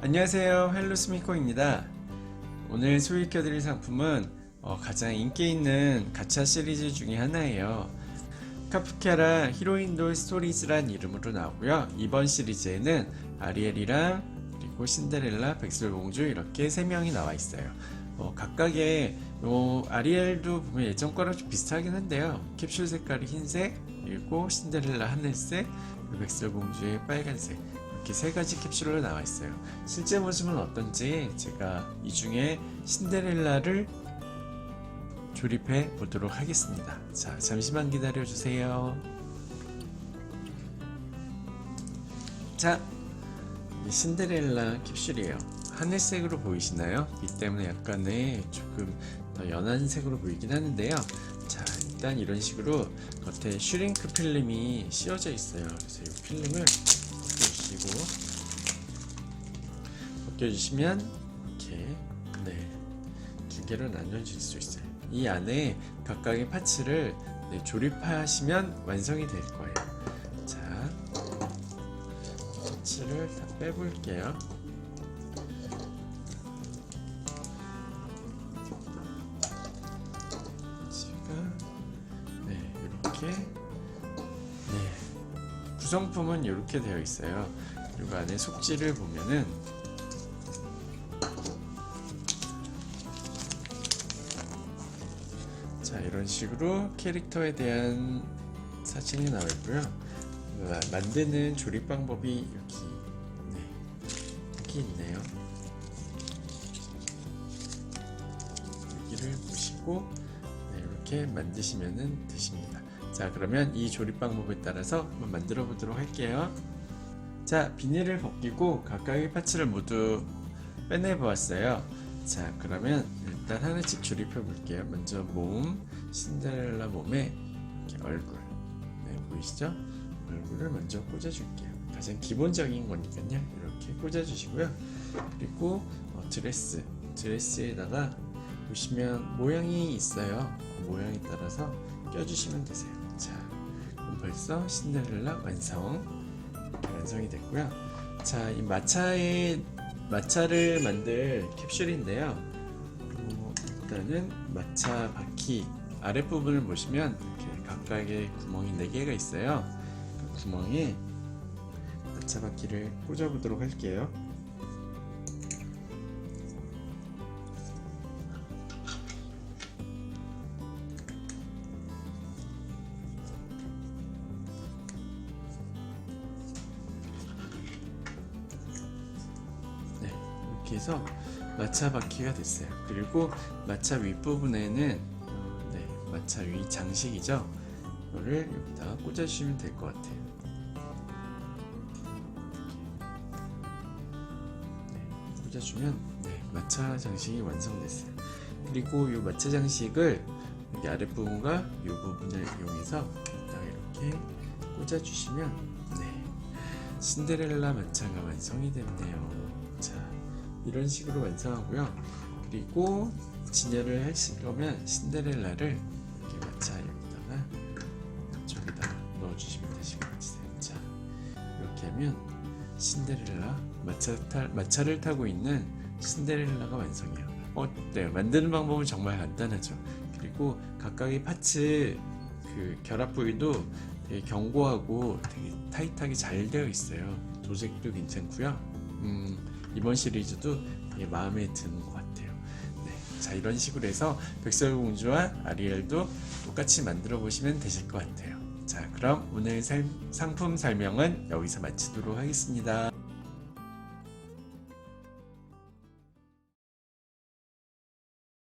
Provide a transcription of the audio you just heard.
안녕하세요. 헬로스미코입니다. 오늘 소개해드릴 상품은 어, 가장 인기 있는 가챠 시리즈 중에 하나예요. 카프카라 히로인돌 스토리즈란 이름으로 나오고요. 이번 시리즈에는 아리엘이랑 그리고 신데렐라 백설공주 이렇게 세 명이 나와 있어요. 어, 각각의 요 아리엘도 보면 예전 거랑 좀 비슷하긴 한데요. 캡슐 색깔이 흰색 그리고 신데렐라 하늘색 백설공주의 빨간색 이렇게 세 가지 캡슐로 나와 있어요. 실제 모습은 어떤지 제가 이 중에 신데렐라를 조립해 보도록 하겠습니다. 자, 잠시만 기다려 주세요. 자, 이 신데렐라 캡슐이에요. 하늘색으로 보이시나요? 빛 때문에 약간의 조금 더 연한 색으로 보이긴 하는데요. 자, 일단 이런 식으로 겉에 슈링크 필름이 씌워져 있어요. 그래서 이 필름을 벗겨주시고 벗겨주시면 이렇게 네 두 개로 나눠질 수 있어요. 이 안에 각각의 파츠를 네, 조립하시면 완성이 될 거예요. 자, 파츠를 다 빼볼게요. 구성품은 이렇게 되어 있어요. 그리고 안에 속지를 보면은 자 이런 식으로 캐릭터에 대한 사진이 나와 있고요. 마- 만드는 조립 방법이 여기 네 여기 있네요. 여기를 보시고 네, 이렇게 만드시면 되십니다. 자, 그러면 이 조립 방법에 따라서 한번 만들어 보도록 할게요. 자, 비닐을 벗기고 각각의 파츠를 모두 빼내 보았어요. 자, 그러면 일단 하나씩 조립해 볼게요. 먼저 몸, 신데렐라 몸에 얼굴. 네, 보이시죠? 얼굴을 먼저 꽂아 줄게요. 가장 기본적인 거니까요. 이렇게 꽂아 주시고요. 그리고 어, 드레스. 드레스에다가 보시면 모양이 있어요. 그 모양에 따라서 껴주시면 되세요. 자, 벌써 신데렐라 완성. 완성이 됐고요. 자, 이 마차의 마차를 만들 캡슐인데요. 어, 일단은 마차 바퀴 아랫부분을 보시면 이렇게 각각의 구멍이 4개가 있어요. 그 구멍에 마차 바퀴를 꽂아보도록 할게요. 이렇게 해서 마차 바퀴가 됐어요. 그리고 마차 윗부분에는 어, 네, 마차 위 장식이죠. 이거를 여기다가 꽂아주시면 될 것 같아요. 네, 꽂아주면 네, 마차 장식이 완성됐어요. 그리고 이 마차 장식을 여기 아랫부분과 이 부분을 이용해서 여기다가 이렇게 꽂아주시면 네, 신데렐라 마차가 완성이 됐네요. 자, 이런 식으로 완성하고요. 그리고 진열을 하실 거면 신데렐라를 이렇게 마차 여기다가 저기다가 넣어주시면 되실 것 같으세요. 자, 이렇게 하면 신데렐라 마차 타, 마차를 타고 있는 신데렐라가 완성이에요. 어때요? 만드는 방법은 정말 간단하죠. 그리고 각각의 파츠 그 결합 부위도 되게 견고하고 되게 타이트하게 잘 되어 있어요. 도색도 괜찮고요. 음, 이번 시리즈도 되게 마음에 드는 것 같아요. 네, 자 이런 식으로 해서 백설공주와 아리엘도 똑같이 만들어 보시면 되실 것 같아요. 자 그럼 오늘 살- 상품 설명은 여기서 마치도록 하겠습니다.